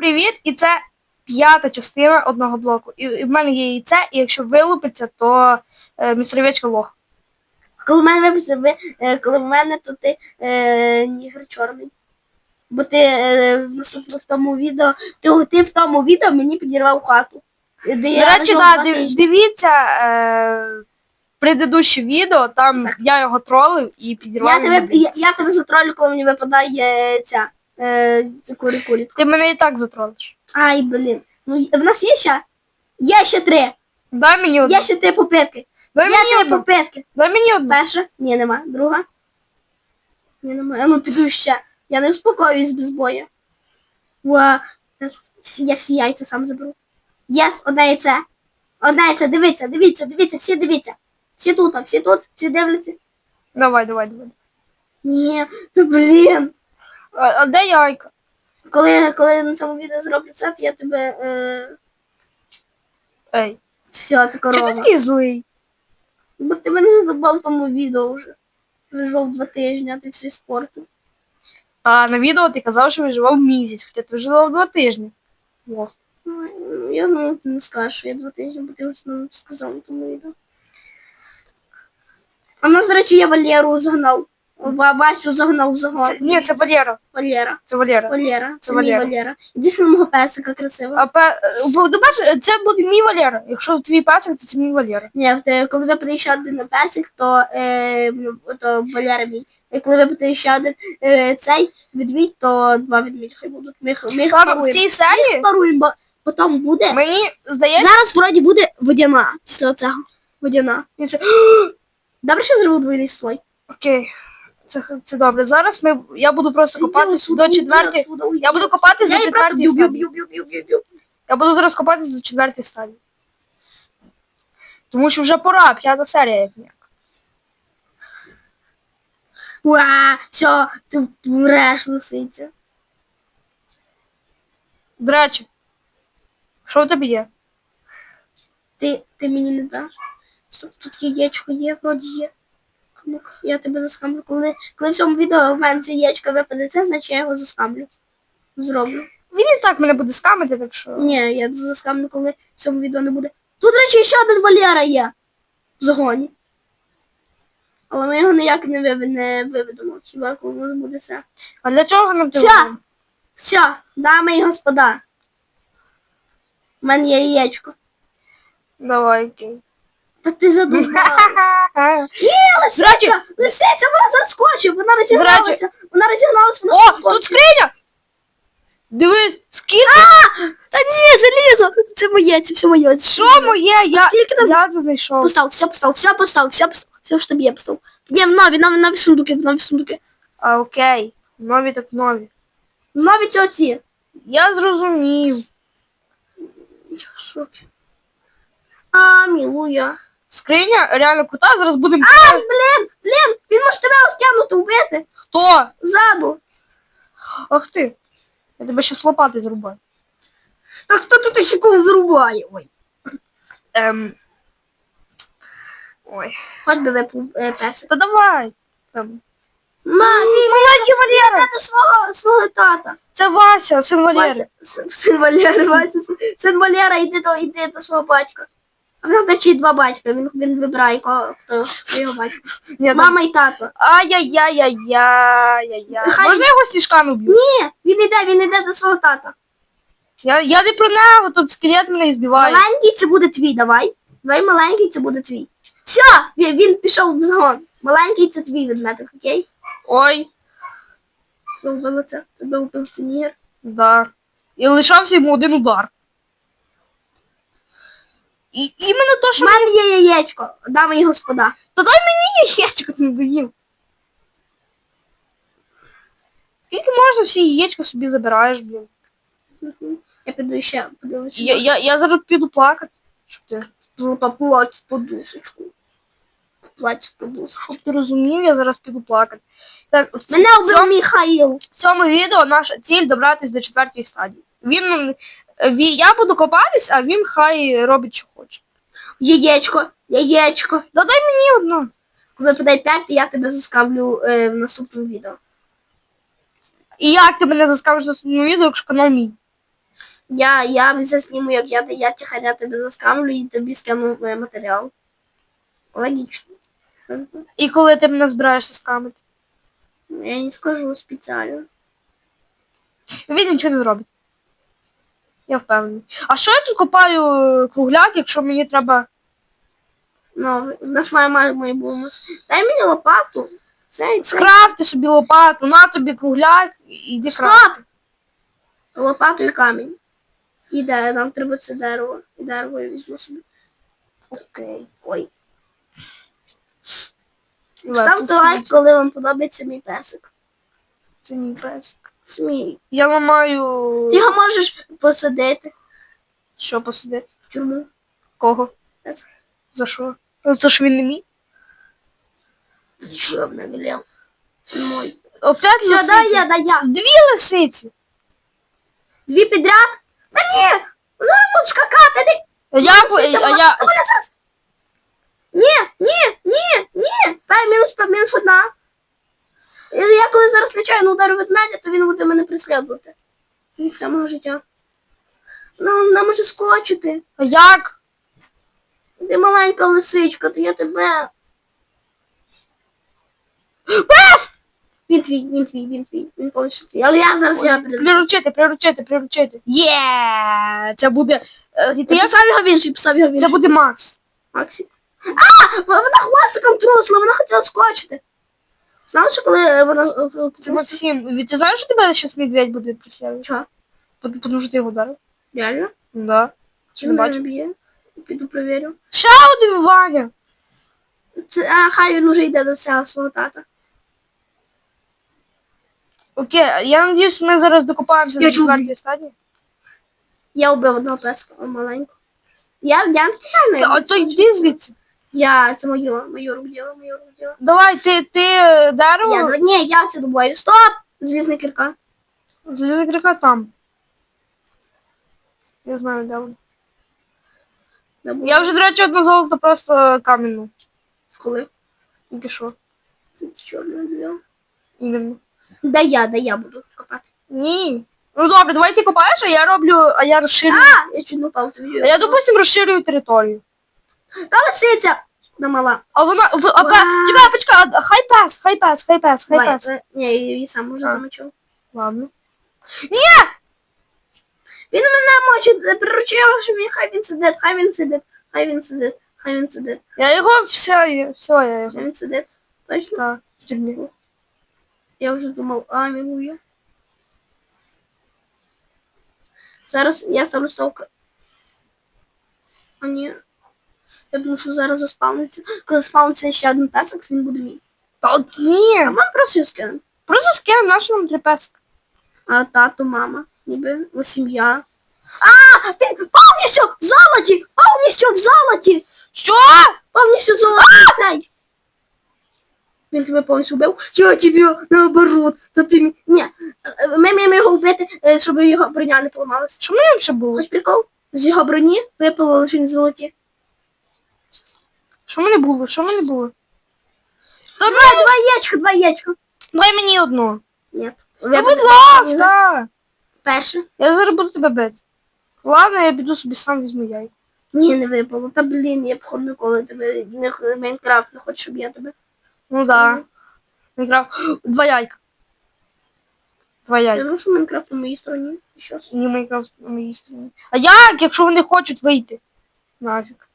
Привіт! І це п'ята частина одного блоку. І, і в мене є яйце, і якщо вилупиться, то е, містервечка лох. Коли в мене виписав, ви- е, коли в мене, то ти е, нігр чорний. Бо ти е, в наступному в тому відео, ти, ти в тому відео мені підірвав хату. Де До я речі, да, див- тижні. дивіться е, предыдущее відео, там я його тролив і підірвав. я, йому тебе, я, я тебе затролю, коли мені випадає ця е, курі курітка. Ти мене і так затролиш. Ай, блін. Ну, в нас є ще? Є ще три. Дай мені одну. Є ще три попитки. Дай Є мені три одну. попитки. Дай мені одну. Перша? Ні, нема. Друга? Ні, нема. А ну піду ще. Я не успокоююсь без бою. Уа. Та ж всі- Я всі яйця сам заберу. Єс, одне яйце. Одне яйце, дивіться, дивіться, дивіться, всі дивіться. Всі тут, а всі тут, всі дивляться. Давай, давай, давай. Ні, ну блін. А, а де яйка? Коли, коли я на цьому відео зроблю це, то я тебе. Е... Ей. Все, ти Чого ти такий злий? Бо ти мене задобав в тому відео вже. Вижив два тижні, а ти все спортив. А на відео ти казав, що виживав місяць, хоча ти виживав два тижні. Лох. Ну, Я ну ти не скажеш, що я два тижні, бо ти вже нам сказав на тому відео. А у нас, до речі, я Валеру загнав. Ва- Васю загнав загон. Це, ні, це Валера. Валера. Це Валера. Валера. Це, Це мій Валера. Валера. Іди на мого песика красиво. А пе... ти бачиш, це буде мій Валера. Якщо твій песик, то це мій Валера. Ні, те- коли випаде ще один на песик, то, е, ну, то Валера мій. І коли випаде ще один е, цей ведмідь, то два ведмідь хай будуть. Ми, їх- ми їх Ладно, в цій серії Спаруємо, бо потім буде. мені здається, Зараз вроді буде водяна. Після цього. Водяна. Це... Добре, що зробив двойний слой. окей. Це, це добре. Зараз ми, я буду просто копатись до четвертої. Я буду копатись Я до четвертої стадії. Я буду зараз копатись до четвертої стадії. Тому що вже пора, п'ята серія як ніяк. Уа, все, ти вреш, лисиця. До речі, що в тебе є? Ти, ти мені не даш. Стоп, тут яєчко є, вроді є. Ну-ка, я тебе заскамлю. Коли, коли в цьому відео в мене це яєчко випаде, це значить я його заскамлю. Зроблю. Він і так мене буде скамити, так що. Ні, я заскамлю, коли в цьому відео не буде. Тут, до речі, ще один Валера є. В загоні. Але ми його ніяк не, вив... не виведемо. Хіба коли у нас буде все. А для чого нам Все. тебе? Все, дами і господа. У мене є яєчко. Давай, окей. Та ти задумала. Лисиця! Лисиця, вона заскочить, вона розігналася. Вона розігналася, вона О, тут скриня! Дивись, скільки? Та ні, залізо! Це моє, це все моє. Що моє? Я, Скільки там? я це знайшов. Постав, все постав, все постав, все постав. Все, що тобі я постав. Ні, в нові, нові, нові сундуки, в нові сундуки. А, окей. Нові так нові. В нові ці оці. Я зрозумів. Я в шокі. А, мілуя. Скриня реально крута, зараз будемо. А, блін, блін, він може тебе розтягнути, вбити. Хто? Ззаду. Ах ти. Я тебе ще лопати зрубаю. А хто тут ще кого зарубає? Ой. Ем. Ой. Хоч би випав е, песик. Та давай. Там. Ма, ти Маленький Валера! Це свого, свого тата. Це Вася, син Валери. Вася, син Валери, Вася, син Валера, йди до, йди до свого батька. А в нього дачі два батька, він, він вибирає, кого, хто, хто його батько. Ні, там- Мама і тато. Ай-яй-яй-яй-яй-яй. Хай- Можна його стіжками б'ю? Ні, він йде, він йде до свого тата. Я, я не про нього, тут скелет мене збиває. Маленький це буде твій, давай. Давай маленький це буде твій. Все, він, він пішов в загон. Маленький це твій ведмедик, окей? Ой, Ви вбили це, тебе вбив сеньор. да. І лишався йому один удар. І іменно то, У що... мене є яєчко, дами і господа. Та дай мені яєчко, ти не доїв. Скільки можна всі яєчка собі забираєш, блін? Я піду ще подивлюся. Я, я, я зараз піду плакати. Щоб ти, Поплач в подушечку. Плач в подушечку. щоб ти розумів, я зараз піду плакати. Так, в, Мене в, вбив цьому, в цьому відео наша ціль добратись до четвертої стадії. Він, я буду копатись, а він хай робить, що хоче. Яєчко, яєчко. Да дай мені одну. Коли подай 5, я тебе заскавлю е, в наступному відео. І як ти мене заскажеш на наступному відео, якщо канал мій? Я, я засніму, як я, я тихаря тебе заскамлю і тобі скину е, матеріал. Логічно. І коли ти мене збираєшся скамити? Я не скажу спеціально. Він нічого не зробить. Я впевнений. А що я тут копаю е, кругляк, якщо мені треба. Ну, в нас має має бонус. Дай мені лопату. Це. Скрафти собі лопату, на тобі кругляк і Стоп! крафти. Лопату і камінь. І де, нам треба це дерево. І дерево я візьму собі. Окей. Ой. Ставте лайк, коли вам подобається мій песик. Це мій песик. Це мій. Я ламаю. Ти його можеш посадити Що посидити? в тюрму. Кого? За що? За що він не мій? Що я б не? Мой. Опять Все, дай я, дай я. Дві лисиці. Дві підряд. Та ні! Зараз буду скакати. Ти... А я, по- Лисиця, а вона- я... Ні, ні, ні, ні. Дай мінус, мінус одна. Я коли зараз нечайно ударю ведмедя, то він буде мене преслідувати. І все моє життя. Ну, вона може скочити. А як? Ти маленька лисичка, то я тебе. Пес! Він твій, він твій, він твій, він повністю твій. Але я зараз я. Приручити, приручити, приручити. Є! Це буде... е, Ти Я як? писав його в інший, писав його в Це інший. буде Макс. Максі. А! Вона хвостиком трусла, вона хотіла скочити. Знала, що коли вона... е, Це Максим. Ти знаєш, що тебе зараз медведь буде преслідувати? Чого? Пот- Тому що ти його ударив. Реально? Да. Чи не бачив? б'є. Піду перевірю. Ще один Ваня. Це, а, хай він уже йде до цього свого тата. Окей, я надіюсь, ми зараз докопаємося Я до чув. четвертої стадії. Я вбив одного песка, о, маленького. Я, я не спеціально. А то йди звідси. Я, це моє, моє рук діло, моє рук діло. Давай, ти, ти е, дерево, Я, ні, я це добуваю. Стоп! Звісна кірка. закрика там. Я знаю, де воно. Добуваю. Я вже, до речі, одне золото просто камінну. Коли? Тільки що. Це чорне діло. Іменно. Да я, да я буду копати. Ні. Ну добре, давай ти копаєш, а я роблю, а я розширюю. А, я чуть не впав тобі. А я, допустим, розширюю територію. Та лисиця! Куди мала? А вона. в- А, пе- Вау. чекай, почекай, а, хай пес, хай пес, хай пес, хай Давай, пес. е, Ні, я її сам уже А. замочив. Ладно. Він мене мочить, е, приручив, що він, хай він сидить, хай він сидить, хай він сидить, хай він сидить, Я його все, все, я його. хай він сидить. Точно? Так, в тюрмі. Я вже думав, а, мігує. Зараз я ставлю ставку. А ні. Я думаю, що зараз заспавниться. Коли заспавниться ще один песик, він буде мій. Та от ні. Ми просто його скинемо. Просто скинь наш нам три песика. А тато, мама, ніби о, сім'я. А, він повністю в золоті! Повністю в золоті! Що? Повністю в золоті цей! Він тебе повністю вбив. Я тебе наоборот. Та ти Ні. Ми маємо його вбити, е, щоб його броня не поламалася. Що мене ще було? Хоч прикол? З його броні випало лише золоті. Що в мене було? Що в мене було? Добре, два яєчка, два яєчка. Дай мені одну. Ні. Ну, будь ласка. Перше. Я зараз буду тебе бити. Ладно, я піду собі сам візьму яйко. Ні, не випало. Та блін, я б хоч ніколи тебе не Майнкрафт не хочу, щоб я тебе. Ну да. Майнкрафт. Два яйка. Два Я яйка. думаю, що Майнкрафт на моїй стороні. І що? І Майнкрафт на моїй стороні. А як, якщо вони хочуть вийти? Нафіг.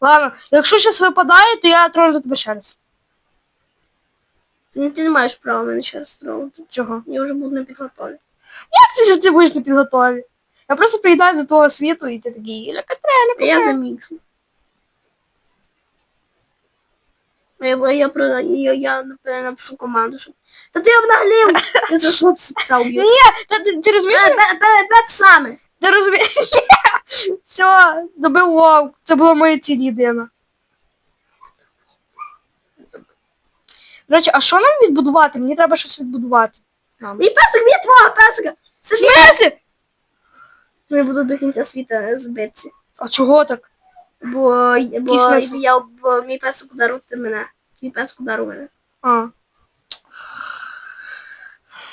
Ладно, якщо щось випадає, то я тролю тебе ще раз. Ну, ти не маєш права мене зараз трогати. Чого? Я вже буду на підготові. Як це що ти будеш на підготові? Я просто приїдаю до твого світу і ти такий ля-катре, А я заміксу. А я, я, про- я, я, напевно, напишу команду, що... Та ти обнаглів! Я за що пса уб'ю? Ні, та ти, ти розумієш? Псами! Ти розумієш? Все, добив вовк. Це була моя ціль єдина. До речі, а що нам відбудувати? Мені треба щось відбудувати. Нам. Мій песик б'є твого песика! Це ж смислі? Ну, я буду до кінця світа збитися. А чого так? Бо, бо, смисл? я, бо мій песик ударив ти мене. Мій песик ударив мене. А.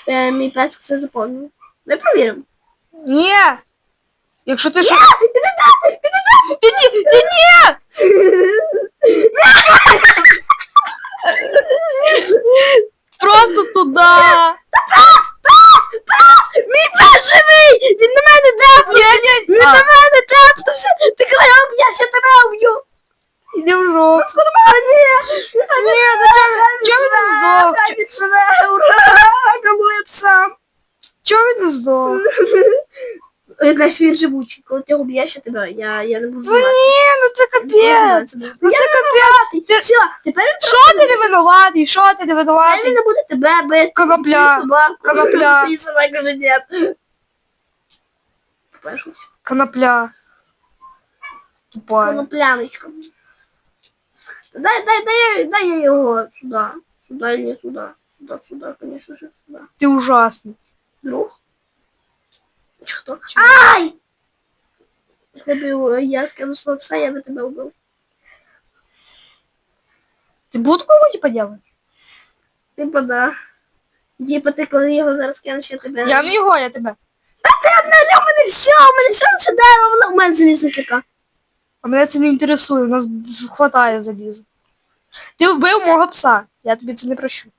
Е, Мій песик все заповнив. Ми провіримо. Ні! Якщо ти що. Ти ні! Ти ні! Просто туди! Пес! Пес! Пес! Мій пес живий! Він на мене ні, Він на мене Знаєш, він живучий. Коли ти його б'єш, я тебе, я, я не буду Ну знімати. ні, ну це Я не буду капець. знімати. Ну Я це не капець. винуватий. Все, тепер він Що ти не винуватий? Що ти не Тепер він винуватий? не буде тебе бити. Конопля. твою собаку. Конопля. Ти собака вже нет. Тупая шутка. Конопля. Тупая. Конопляночка. Дай, дай, дай, дай я его сюда. Сюда или сюда? Сюда, сюда, конечно же, сюда. Ти ужасний. Друг? Хто? Ай! Якби я скину свого пса, я би тебе вбив. Ти будку мені поділиш? Типа да. Типа ти коли його зараз кинеш, я тебе... Я не його, я тебе. У мене все, у мене все лише дерево, воно у мене залізна кика. А мене це не інтересує, у нас хватає залізу. Ти вбив мого пса. Я тобі це не прощу.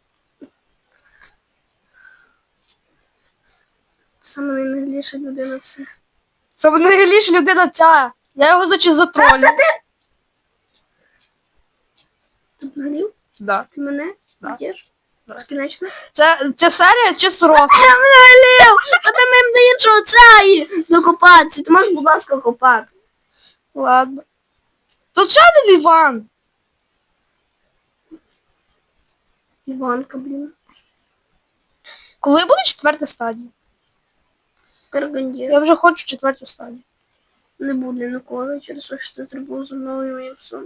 Саме найнагліша людина це. Саме найгірніша людина ця. Я його значить затролю. Тут наглів? Да. Ти мене Да. б'єш? Да. Безкінечно? Це, це серія чи срок? Я наглів! А ти мені до іншого цей докопатися. Ти можеш, будь ласка, копати. Ладно. Тут ще один Іван. Іванка, блін. Коли буде четверта стадія? Каргандір. Я вже хочу четверту стадію. Не буде ніколи через те, що ти зробив зі мною і моїм псом.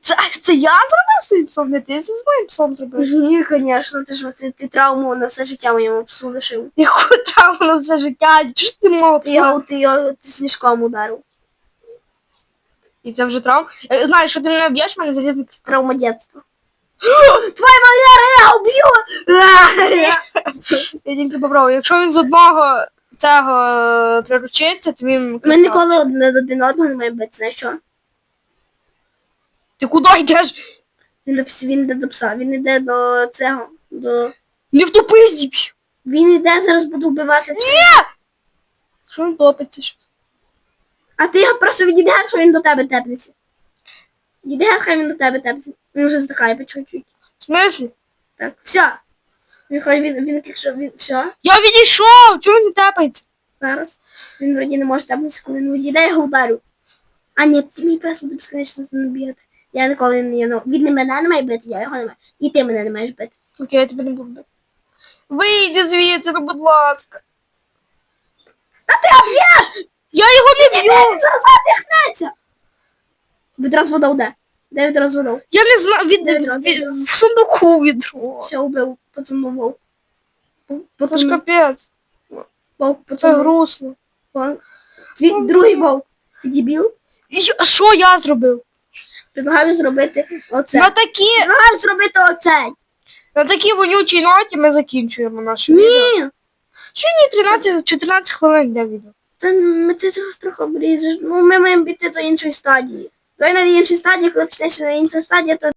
Це, це я зробив своїм псом, не ти зі своїм псом зробив. Ні, звісно, ти ж ти, ти травму на все життя моєму псу лишив. Яку травму на все життя? Чого ж ти мого пса? ти його ти сніжком ударив. І це вже травма. Е, Знаєш, що ти мене б'єш, мене залізли Травма дитинства. Твоя Валера, я уб'ю! Я тільки попробую. Якщо він з одного цього е, приручиться, то він. Ми ніколи один один одного не маємо бити, знаєш що? Ти куди йдеш? Він до пс- він йде до пса, він йде до цього, до. Не зіб'ю. Він йде, зараз буду вбивати. Що він топиться щось? А ти його просто відійди, геть, що він до тебе тепнеться. Відійди, геть, хай він до тебе тепнеться. Він вже здихає по чуть-чуть. В смислі? Так, все. Він хай він, він якщо він все, Я відійшов! Чому він не тепається? зараз. Він вроді не може тепнутися, коли він відійде, я його ударю. А ні, ти мій пес буде безконечно не бігати. Я ніколи не ну, він не мене не має бити, я його не маю. І ти мене не маєш бити. Окей, я тебе не буду бити. Вийди звідси, ну будь ласка. Та ти об'єш! Я його не б'ю! зараз! Відразу вода де? Де відразу вода? Я не знаю, від, від, відро. в сундуку відро. Все, убив, потім вовк. Це ж капець. вовк, Це грустно. вовк. Твій другий вовк. Ти дебіл? І я- Що я зробив? Предлагаю зробити оце. На такі, Предлагаю зробити оце. на такій вонючій ноті ми закінчуємо наше відео. Ні! Чи ні, 13, 14 хвилин для відео. Та ми ти трохи трохи обрізеш. Ну, ми маємо піти до іншої стадії. Давай на іншій стадії, коли почнеш на інша стадія, то